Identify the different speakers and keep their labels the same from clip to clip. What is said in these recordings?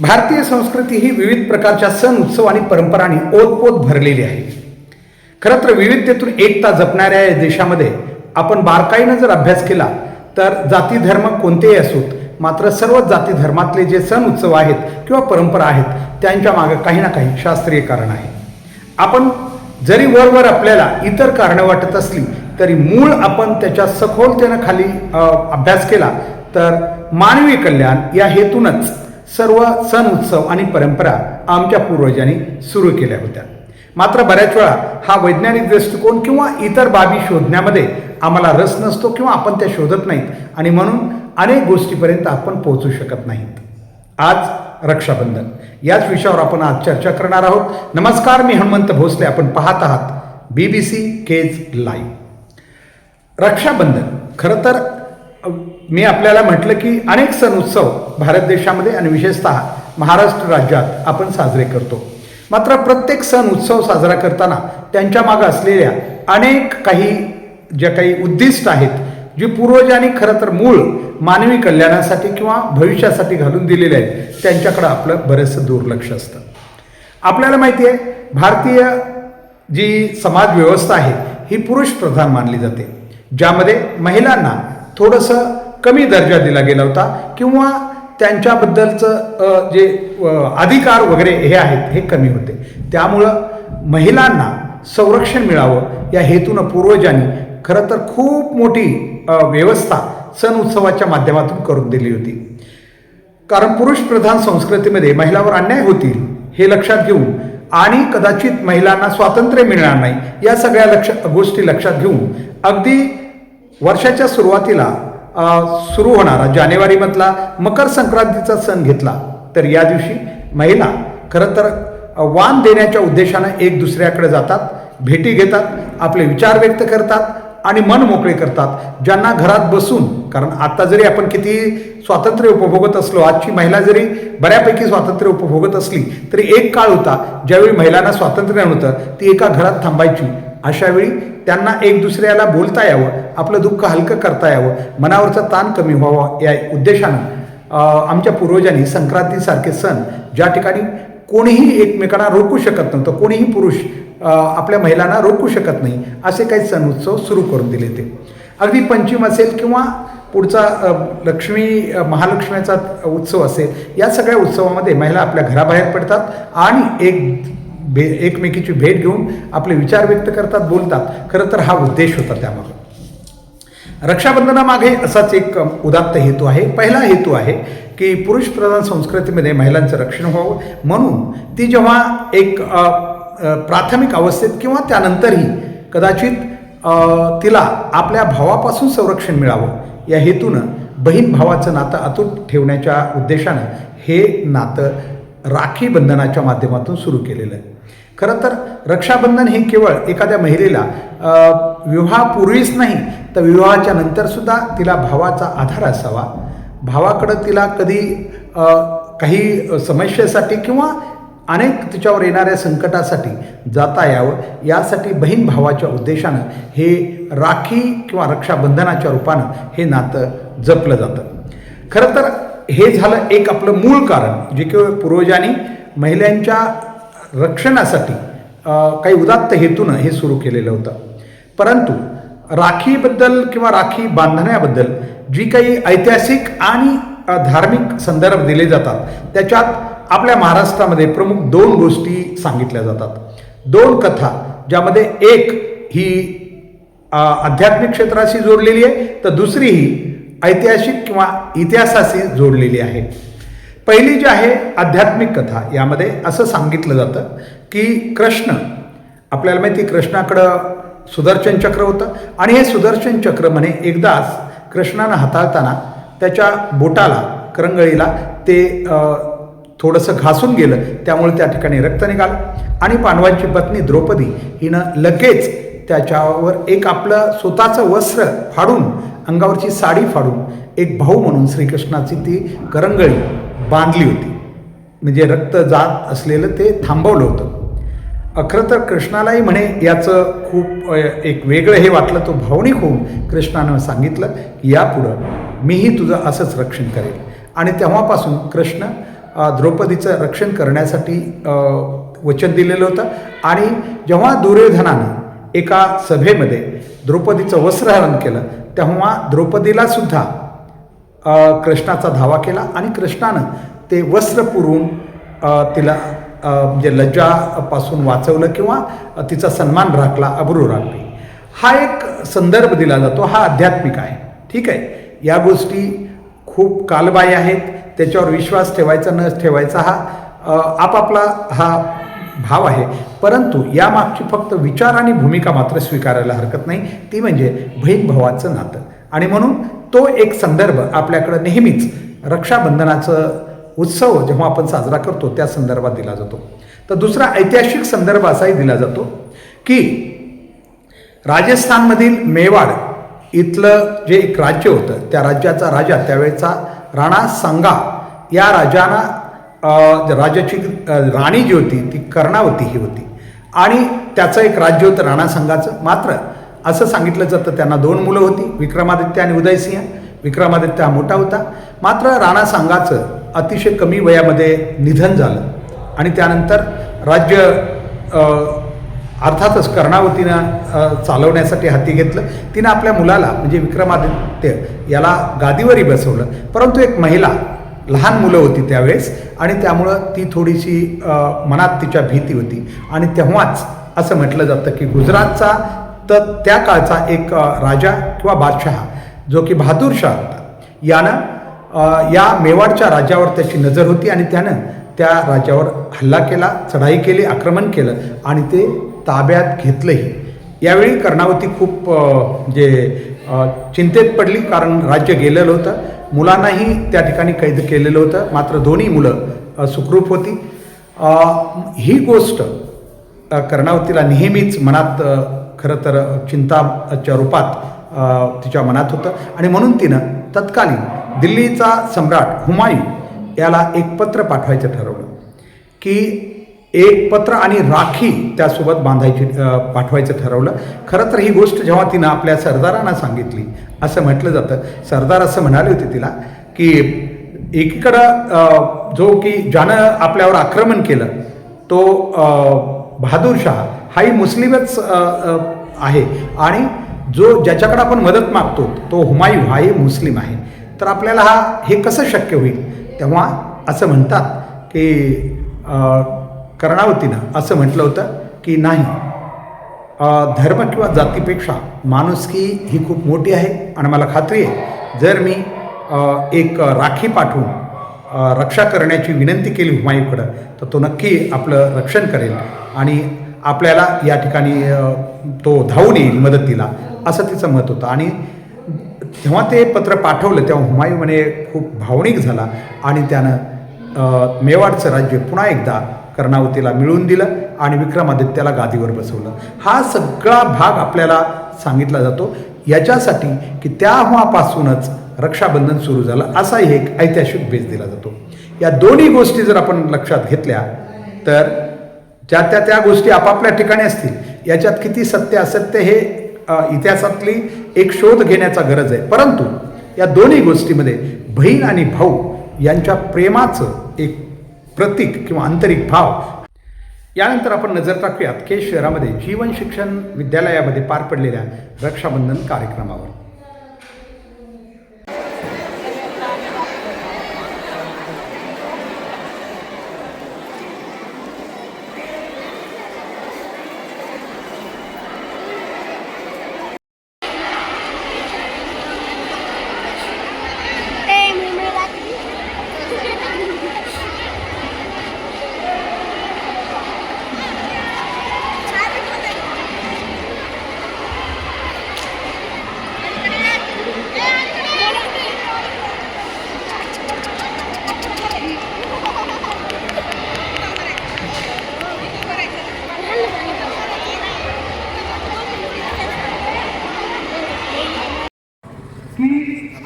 Speaker 1: भारतीय संस्कृती ही विविध प्रकारच्या सण उत्सव आणि परंपरांनी ओतपोत भरलेली आहे. खरं तर विविधतेतून एकता जपणाऱ्या या देशामध्ये आपण बारकाईनं जर अभ्यास केला तर जाती धर्म कोणतेही असोत मात्र सर्व जाती धर्मातले जे सण उत्सव आहेत किंवा परंपरा आहेत त्यांच्या मागे काही ना काही शास्त्रीय कारण आहे. आपण जरी वरवर आपल्याला इतर कारणं वाटत असली तरी मूळ आपण त्याच्या सखोलतेनं खाली अभ्यास केला तर मानवी कल्याण या हेतूनच सर्व सण उत्सव आणि परंपरा आमच्या पूर्वजांनी सुरू केल्या होत्या. मात्र बऱ्याच वेळा हा वैज्ञानिक दृष्टिकोन किंवा इतर बाबी शोधण्यामध्ये आम्हाला रस नसतो किंवा आपण त्या शोधत नाहीत आणि म्हणून अनेक गोष्टीपर्यंत आपण पोहोचू शकत नाहीत. आज रक्षाबंधन. याच विषयावर आपण आज चर्चा करणार आहोत. नमस्कार मी हनुमंत भोसले. आपण पाहत आहात बी बी सी केज लाईव्ह रक्षाबंधन. खरं तर मी आपल्याला म्हटलं की अनेक सण उत्सव भारत देशामध्ये आणि विशेषतः महाराष्ट्र राज्यात आपण साजरे करतो. मात्र प्रत्येक सण उत्सव साजरा करताना त्यांच्या मागे असलेल्या अनेक काही ज्या काही उद्दिष्ट आहेत जी पूर्वजांनी खरं तर मूळ मानवी कल्याणासाठी किंवा भविष्यासाठी घालून दिलेले आहेत त्यांच्याकडं आपलं बरंचसं दुर्लक्ष असतं. आपल्याला माहिती आहे भारतीय जी समाजव्यवस्था आहे ही पुरुष प्रधान मानली जाते. ज्यामध्ये महिलांना थोडंसं कमी दर्जा दिला गेला होता किंवा त्यांच्याबद्दलचं जे अधिकार वगैरे हे आहेत हे कमी होते. त्यामुळं महिलांना संरक्षण मिळावं या हेतूनं पूर्वजांनी खरं तर खूप मोठी व्यवस्था सण उत्सवाच्या माध्यमातून करून दिली होती. कारण पुरुष प्रधान संस्कृतीमध्ये महिलावर अन्याय होतील हे लक्षात घेऊन आणि कदाचित महिलांना स्वातंत्र्य मिळणार नाही या सगळ्या लक्ष गोष्टी लक्षात घेऊन अगदी वर्षाच्या सुरुवातीला सुरू होणारा. जानेवारीमधला मकर संक्रांतीचा सण घेतला तर या दिवशी महिला खरं तर वाण देण्याच्या उद्देशानं एक दुसऱ्याकडे जातात भेटी घेतात आपले विचार व्यक्त करतात आणि मन मोकळे करतात. ज्यांना घरात बसून कारण आता जरी आपण किती स्वातंत्र्य उपभोगत असलो आजची महिला जरी बऱ्यापैकी स्वातंत्र्य उपभोगत असली तरी एक काळ होता ज्यावेळी महिलांना स्वातंत्र्य नव्हतं ती एका घरात थांबायची. अशावेळी त्यांना एक दुसऱ्याला बोलता यावं आपलं दुःख हलकं करता यावं मनावरचा ताण कमी व्हावा या उद्देशानं आमच्या पूर्वजांनी संक्रांतीसारखे सण ज्या ठिकाणी कोणीही एकमेकांना रोखू शकत नव्हतं कोणीही पुरुष आपल्या महिलांना रोखू शकत नाही असे काही सण उत्सव सुरू करून दिले ते अगदी पंचम असेल किंवा पुढचा लक्ष्मी महालक्ष्मीचा उत्सव असेल या सगळ्या उत्सवामध्ये महिला आपल्या घराबाहेर पडतात आणि एक भे एकमेकीची भेट घेऊन आपले विचार व्यक्त करतात बोलतात. खरं तर हा उद्देश होता त्यामागे. रक्षाबंधनामागे असाच एक उदात्त हेतू आहे. पहिला हेतू आहे की पुरुष प्रधान संस्कृतीमध्ये महिलांचं रक्षण व्हावं. म्हणून ती जेव्हा एक प्राथमिक अवस्थेत किंवा त्यानंतरही कदाचित तिला आपल्या भावापासून संरक्षण मिळावं या हेतूनं बहीण भावाचं नातं अतूट ठेवण्याच्या उद्देशानं हे नातं राखी बंधनाच्या माध्यमातून सुरू केलेलं आहे. खरं तर रक्षाबंधन हे केवळ एखाद्या महिलेला विवाहापूर्वीच नाही तर विवाहाच्या नंतर सुद्धा तिला भावाचा आधार असावा. भावाकडं तिला कधी काही समस्येसाठी किंवा अनेक तिच्यावर येणाऱ्या संकटासाठी जाता यावं यासाठी बहीण भावाच्या उद्देशानं हे राखी किंवा रक्षाबंधनाच्या रूपानं हे नातं जपलं जातं. खरं तर हे झालं एक आपलं मूळ कारण जे की पूर्वजांनी महिलांच्या रक्षणासाठी काही उदात्त हेतूनं हे सुरू केलेलं होतं. परंतु राखीबद्दल किंवा राखी बांधण्याबद्दल जी काही ऐतिहासिक आणि धार्मिक संदर्भ दिले जातात त्याच्यात आपल्या महाराष्ट्रामध्ये प्रमुख दोन गोष्टी सांगितल्या जातात. दोन कथा ज्यामध्ये एक ही आध्यात्मिक क्षेत्राशी जोडलेली आहे तर दुसरी ही ऐतिहासिक किंवा इतिहासाशी जोडलेली आहे. पहिली जी आहे आध्यात्मिक कथा यामध्ये असं सांगितलं जातं की कृष्ण आपल्याला माहिती कृष्णाकडं सुदर्शन चक्र होतं आणि हे सुदर्शन चक्र म्हणे एकदाच कृष्णानं हाताळताना त्याच्या बोटाला करंगळीला ते थोडंसं घासून गेलं. त्यामुळे त्या ठिकाणी रक्त निघालं आणि पांडवांची पत्नी द्रौपदी हिनं लगेच त्याच्यावर एक आपलं स्वतःचं वस्त्र फाडून अंगावरची साडी फाडून एक भाऊ म्हणून श्रीकृष्णाची ती करंगळी बांधली होती. म्हणजे रक्त जात असलेलं ते थांबवलं होतं. अखरं तर कृष्णालाही म्हणे याचं खूप एक वेगळं हे वाटलं तो भावनिक होऊन कृष्णानं सांगितलं की यापुढं मीही तुझं असंच रक्षण करेल आणि तेव्हापासून कृष्ण द्रौपदीचं रक्षण करण्यासाठी वचन दिलेलं होतं. आणि जेव्हा दुर्योधनानं एका सभेमध्ये द्रौपदीचं वस्त्रहरण केलं तेव्हा द्रौपदीला सुद्धा कृष्णाचा धावा केला आणि कृष्णानं ते वस्त्र पुरवून तिला म्हणजे लज्जापासून वाचवलं किंवा तिचा सन्मान राखला अब्रू राखली. हा एक संदर्भ दिला जातो हा आध्यात्मिक आहे. ठीक आहे? या गोष्टी खूप कालबाह्य आहेत. त्याच्यावर विश्वास ठेवायचा न ठेवायचा हा आपापला हा भाव आहे. परंतु यामागची फक्त विचार आणि भूमिका मात्र स्वीकारायला हरकत नाही. ती म्हणजे बहीण भावाचं नातं. आणि म्हणून तो एक संदर्भ आपल्याकडं नेहमीच रक्षाबंधनाचं उत्सव जेव्हा आपण साजरा करतो त्या संदर्भात दिला जातो. तर दुसरा ऐतिहासिक संदर्भ असाही दिला जातो की राजस्थानमधील मेवाड इथलं जे एक राज्य होतं त्या राज्याचा राजा त्यावेळेचा राणा सांगा या राजाना राजाची राणी जी होती ती कर्णावती ही होती. आणि त्याचं एक राज्य होतं राणा संघाचं मात्र असं सांगितलं जातं. त्यांना दोन मुलं होती विक्रमादित्य आणि उदयसिंह. विक्रमादित्य हा मोठा होता. मात्र राणा सांगाचं अतिशय कमी वयामध्ये निधन झालं. आणि त्यानंतर राज्य अर्थातच कर्णावतीनं चालवण्यासाठी हाती घेतलं. तिनं आपल्या मुलाला म्हणजे विक्रमादित्य याला गादीवरही बसवलं. परंतु एक महिला लहान मुलं होती त्यावेळेस. आणि त्यामुळं ती थोडीशी मनात तिच्या भीती होती. आणि तेव्हाच असं म्हटलं जातं की गुजरातचा तर त्या काळचा एक राजा किंवा बादशहा जो की बहादूर शाह होता. यानं या मेवाडच्या राज्यावर त्याची नजर होती आणि त्यानं त्या राज्यावर हल्ला केला चढाई केली आक्रमण केलं आणि ते ताब्यात घेतलंही. यावेळी कर्णावती खूप जे म्हणजे, चिंतेत पडली कारण राज्य गेलेलं होतं. मुलांनाही त्या ठिकाणी कैद केलेलं होतं. मात्र दोन्ही मुलं सुखरूप होती. ही गोष्ट कर्णावतीला नेहमीच मनात खरं तर चिंताच्या रूपात तिच्या मनात होतं. आणि म्हणून तिनं तत्कालीन दिल्लीचा सम्राट हुमायूं याला एक पत्र पाठवायचं ठरवलं. की एक पत्र आणि राखी त्यासोबत बांधायची पाठवायचं ठरवलं. खरं तर ही गोष्ट जेव्हा तिनं आपल्या सरदारांना सांगितली असं म्हटलं जातं. सरदार असं म्हणाले होते तिला की एकीकडं जो की ज्यानं आपल्यावर आक्रमण केलं तो बहादूरशाह बहादूर शाह हाही मुस्लिमच आहे. आणि जो ज्याच्याकडे आपण मदत मागतो तो हुमायूं हाही मुस्लिम आहे. तर आपल्याला हा हे कसं शक्य होईल? तेव्हा असं म्हणतात की कर्णावतीनं असं म्हटलं होतं की नाही धर्म किंवा जातीपेक्षा माणुसकी ही खूप मोठी आहे आणि मला खात्री आहे. जर मी एक राखी पाठवून रक्षा करण्याची विनंती केली हुमायूकडं तर तो नक्की आपलं रक्षण करेल आणि आपल्याला या ठिकाणी तो धावून येईल मदतीला असं तिचं मत होतं. आणि जेव्हा ते पत्र पाठवलं तेव्हा हुमायू म्हणे खूप भावनिक झाला. आणि त्यानं मेवाडचं राज्य पुन्हा एकदा कर्णावतीला मिळवून दिलं आणि विक्रमादित्याला गादीवर बसवलं. हा सगळा भाग आपल्याला सांगितला जातो. याच्यासाठी की तेव्हापासूनच रक्षाबंधन सुरू झालं असाही एक ऐतिहासिक बेस दिला जातो. या दोन्ही गोष्टी जर आपण लक्षात घेतल्या तर ज्या त्या त्या गोष्टी आपापल्या ठिकाणी असतील याच्यात किती सत्य असत्य हे इतिहासातली एक शोध घेण्याचा गरज आहे. परंतु या दोन्ही गोष्टीमध्ये बहीण आणि भाऊ यांच्या प्रेमाचं एक प्रतीक किंवा आंतरिक भाव यानंतर आपण नजर टाकूयात के शहरामध्ये जीवन शिक्षण विद्यालयामध्ये पार पडलेल्या रक्षाबंधन कार्यक्रमावर.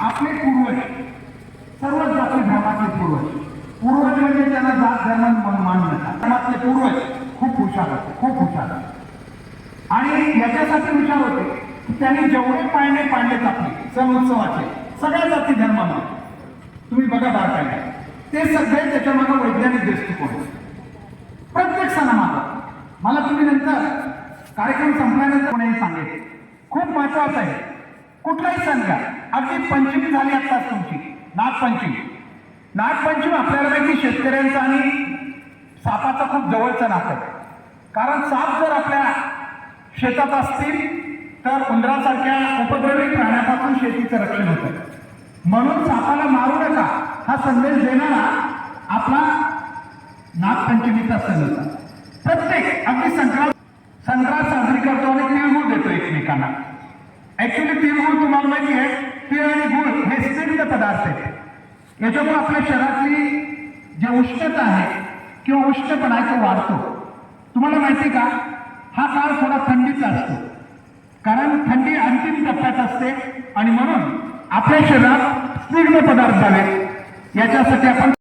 Speaker 2: आपले पूर्वज सर्व जाती धर्माचे पूर्वज. पूर्वज म्हणजे त्यांना जात धर्म म्हणून मान धर्मातले पूर्वज खूप हुशार होते खूप हुशार आणि याच्यासाठी हुशार होते की त्यांनी जेवढे पाळणे पाळले जाते सण उत्सवाचे सगळ्या जाती धर्मामध्ये तुम्ही बघा बारकाने ते सगळे त्याच्यामागे वैज्ञानिक दृष्टिकोन प्रत्येक सणामागं. मला तुम्ही नंतर कार्यक्रम संपल्यानंतर कोणी सांगेल. खूप महत्वाचं आहे. कुठलाही सण घ्या. अगदी पंचमी झाली आत्ताच तुमची. नागपंचमी. नागपंचमी आपल्याला माहिती शेतकऱ्यांचा आणि सापाचं खूप जवळचं नातं आहे. कारण साप जर आपल्या शेतात असतील तर उंदरासारख्या उपद्रवी प्राण्यापासून शेतीचं रक्षण होतं. म्हणून सापाला मारू नका हा संदेश देणारा आपला नागपंचमीचा सण होता. प्रत्येक अगदी संक्रांत संक्रांत साजरी करतो आणि तिळगुळ देतो एकमेकांना. ऍक्च्युली तिळगुळ तुम्हाला माहिती आहे तीळ आणि गुळ हे स्निग्ध पदार्थ आहेत. याच्यामुळे आपल्या शरीरातली जे उष्णता आहे किंवा उष्णपणा आहे तो वाढतो. तुम्हाला माहिती का? हा काळ थोडा थंडीचा असतो. कारण थंडी अंतिम टप्प्यात असते आणि म्हणून आपल्या शरीरात स्निग्ध पदार्थ झाले. याच्यासाठी आपण